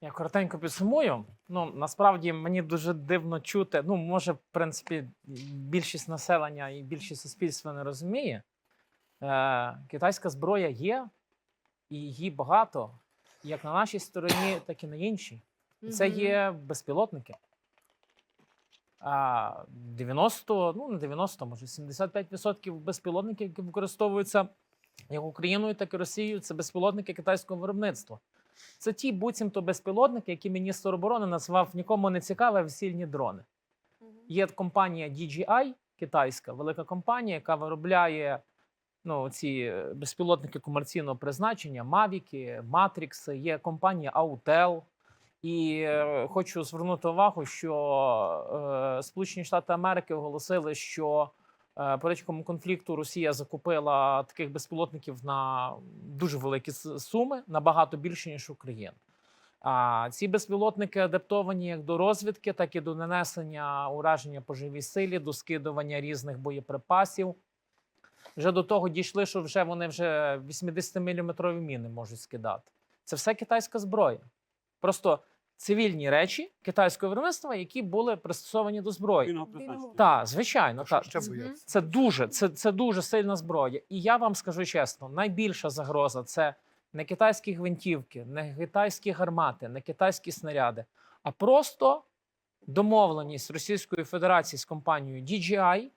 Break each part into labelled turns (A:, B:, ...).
A: Я коротенько підсумую. Ну насправді мені дуже дивно чути. Ну, може, в принципі, більшість населення і більшість суспільства не розуміє. Е, китайська зброя є, і її багато, як на нашій стороні, так і на іншій. І Це є безпілотники. А 90, ну не 90, може 75% безпілотників, які використовуються як Україною, так і Росією, це безпілотники китайського виробництва. Це ті буцімто безпілотники, які міністр оборони назвав нікому не цікаве весільні дрони. Є компанія DJI, китайська велика компанія, яка виробляє ну, ці е, безпілотники комерційного призначення, Мавіки, Матрікси. Є компанія Autel. І е, хочу звернути увагу, що е, Сполучені Штати Америки оголосили, що е, по речкому конфлікту Росія закупила таких безпілотників на дуже великі суми, набагато більше ніж Україна. А ці безпілотники адаптовані як до розвідки, так і до нанесення ураження по живій силі, до скидування різних боєприпасів. Вже до того дійшли, що вже вони вже 80-мм міни можуть скидати. Це все китайська зброя. Просто цивільні речі китайського виробництва, які були пристосовані до зброї. Так, звичайно, так.
B: ще бояться?
A: Це дуже, це, це дуже сильна зброя. І я вам скажу чесно: найбільша загроза це не китайські гвинтівки, не китайські гармати, не китайські снаряди, а просто домовленість Російської Федерації з компанією DJI,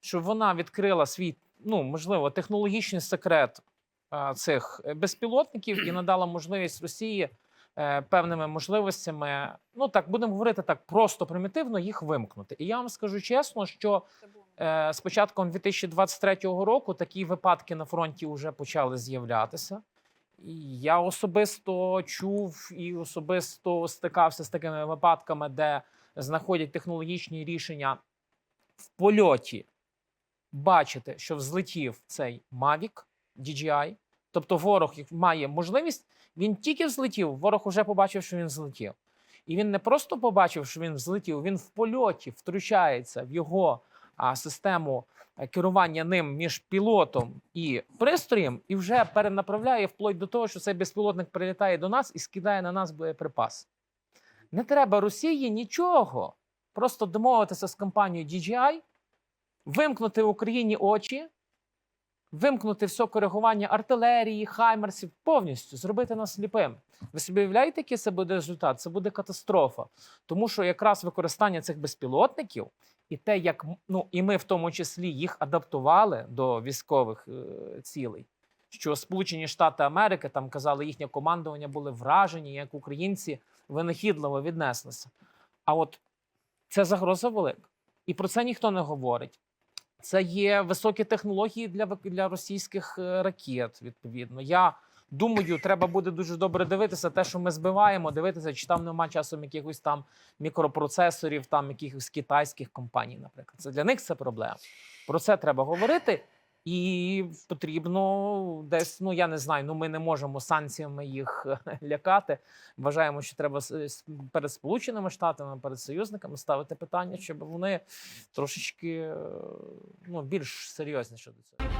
A: щоб вона відкрила свій, ну можливо, технологічний секрет цих е, безпілотників і надала можливість Росії певними можливостями, ну так будемо говорити так, просто примітивно їх вимкнути. І я вам скажу чесно, що. Е, з початком 2023 року такі випадки на фронті вже почали з'являтися. І я особисто чув і особисто стикався з такими випадками, де знаходять технологічні рішення в польоті. Бачити, що взлетів цей Mavic DJI, тобто ворог має можливість, він тільки взлетів, ворог вже побачив, що він злетів. І він не просто побачив, що він взлетів, він в польоті втручається в його а, систему е, керування ним між пілотом і пристроєм, і вже перенаправляє вплоть до того, що цей безпілотник прилітає до нас і скидає на нас боєприпас. Не треба Росії нічого. Просто домовитися з компанією DJI, вимкнути в Україні очі, вимкнути все коригування артилерії, хаймерсів, повністю зробити нас сліпим. Ви собі уявляєте, який це буде результат? Це буде катастрофа. Тому що якраз використання цих безпілотників і те, як ну і ми в тому числі їх адаптували до військових е, цілей. Що Сполучені Штати Америки там казали, їхнє командування були вражені, як українці винахідливо віднеслися. А от це загроза велика. І про це ніхто не говорить. Це є високі технології для, для російських е, ракет. Відповідно, я думаю, треба буде дуже добре дивитися те, що ми збиваємо, дивитися, чи там нема часом якихось там мікропроцесорів, там якихось китайських компаній, наприклад. Це для них це проблема. Про це треба говорити. І потрібно десь, ну я не знаю, ну ми не можемо санкціями їх лякати. Вважаємо, що треба перед Сполученими Штатами, перед союзниками ставити питання, щоб вони трошечки е, ну, більш серйозні щодо цього.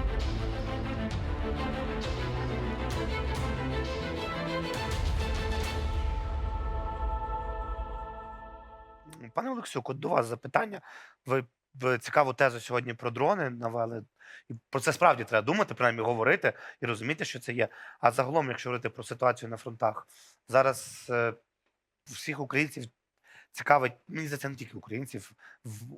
B: Пане Олексюк, от до вас запитання. Ви цікаву тезу сьогодні про дрони навели. І про це справді треба думати, принаймні говорити і розуміти, що це є. А загалом, якщо говорити про ситуацію на фронтах, зараз е, всіх українців цікавить, мені здається, не тільки українців,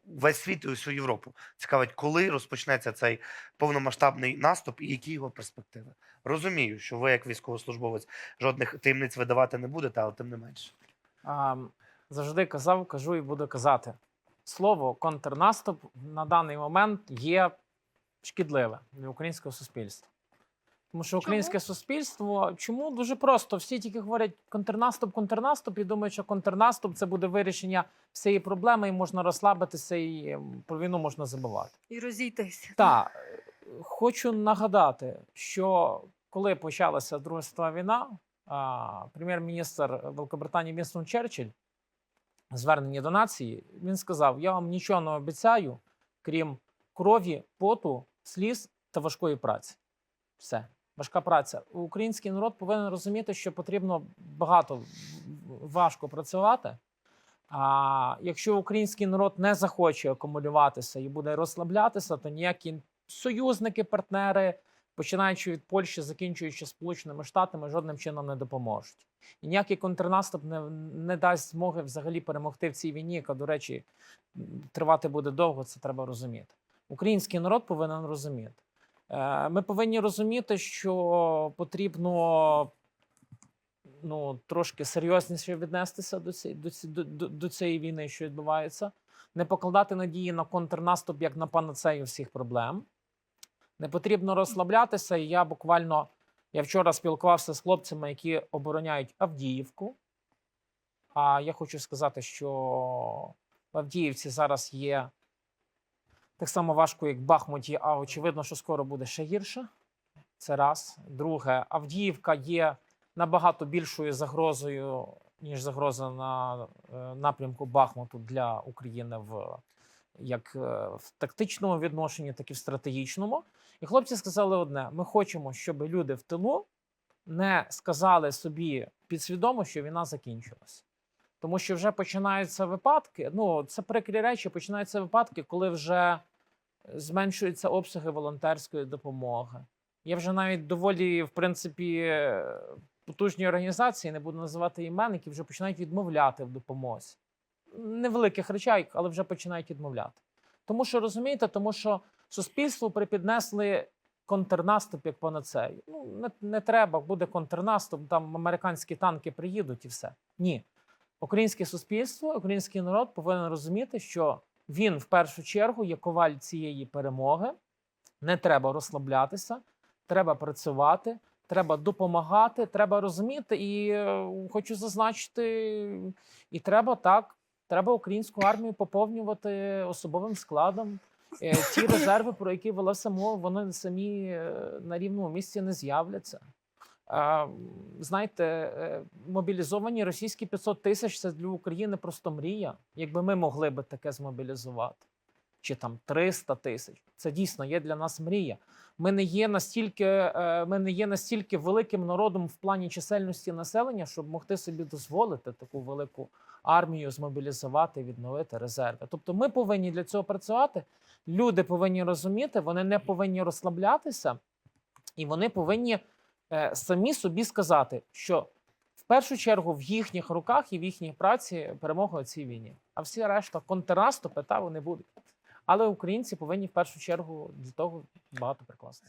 B: весь світ і всю Європу. Цікавить, коли розпочнеться цей повномасштабний наступ і які його перспективи. Розумію, що ви, як військовослужбовець, жодних таємниць видавати не будете, але тим не менше.
A: А, завжди казав, кажу і буду казати. Слово контрнаступ на даний момент є шкідливе для українського суспільства. Тому що українське суспільство чому дуже просто всі тільки говорять контрнаступ, контрнаступ, і думають, що контрнаступ це буде вирішення всієї проблеми, і можна розслабитися, і ем, про війну можна забувати.
C: І розійтися.
A: Так, хочу нагадати, що коли почалася Друга світова війна, прем'єр-міністр Великобританії Вінстон Черчилль, звернення до нації, він сказав: Я вам нічого не обіцяю, крім крові, поту, сліз та важкої праці. Все. Важка праця. Український народ повинен розуміти, що потрібно багато важко працювати. А якщо український народ не захоче акумулюватися і буде розслаблятися, то ніякі союзники, партнери, починаючи від Польщі, закінчуючи Сполученими Штатами, жодним чином не допоможуть. І ніякий контрнаступ не, не дасть змоги взагалі перемогти в цій війні, яка, до речі, тривати буде довго, це треба розуміти. Український народ повинен розуміти. Е, Ми повинні розуміти, що потрібно ну, трошки серйозніше віднестися до цієї, до, до, до цієї війни, що відбувається, не покладати надії на контрнаступ як на панацею всіх проблем. Не потрібно розслаблятися. І я буквально я вчора спілкувався з хлопцями, які обороняють Авдіївку. А я хочу сказати, що в Авдіївці зараз є так само важко, як Бахмуті, а очевидно, що скоро буде ще гірше. Це раз. Друге, Авдіївка є набагато більшою загрозою, ніж загроза на е, напрямку Бахмуту для України в як е, в тактичному відношенні, так і в стратегічному. І хлопці сказали одне: ми хочемо, щоб люди в тилу не сказали собі підсвідомо, що війна закінчилась. Тому що вже починаються випадки. Ну, це прикрі речі, починаються випадки, коли вже зменшуються обсяги волонтерської допомоги. Є вже навіть доволі, в принципі, потужні організації, не буду називати імен, які вже починають відмовляти в допомозі. Невеликих речей, але вже починають відмовляти. Тому що розумієте, тому що суспільству припіднесли контрнаступ як панацею. Ну, не, не треба, буде контрнаступ, там американські танки приїдуть і все. Ні. Українське суспільство, український народ повинен розуміти, що він в першу чергу є коваль цієї перемоги. Не треба розслаблятися, треба працювати, треба допомагати, треба розуміти. І е, хочу зазначити, і треба так. Треба українську армію поповнювати особовим складом. Е, Ті резерви, про які велася мова, вони самі е, на рівному місці не з'являться. Знаєте, е, мобілізовані російські 500 тисяч це для України просто мрія. Якби ми могли би таке змобілізувати, чи там 300 тисяч, це дійсно є для нас мрія. Ми не є настільки, е, ми не є настільки великим народом в плані чисельності населення, щоб могти собі дозволити таку велику армію змобілізувати, відновити резерви. Тобто, ми повинні для цього працювати. Люди повинні розуміти, вони не повинні розслаблятися, і вони повинні самі собі сказати, що в першу чергу в їхніх руках і в їхній праці перемога у цій війні. А всі решта контрнаступи та вони будуть. Але українці повинні в першу чергу для того багато прикласти.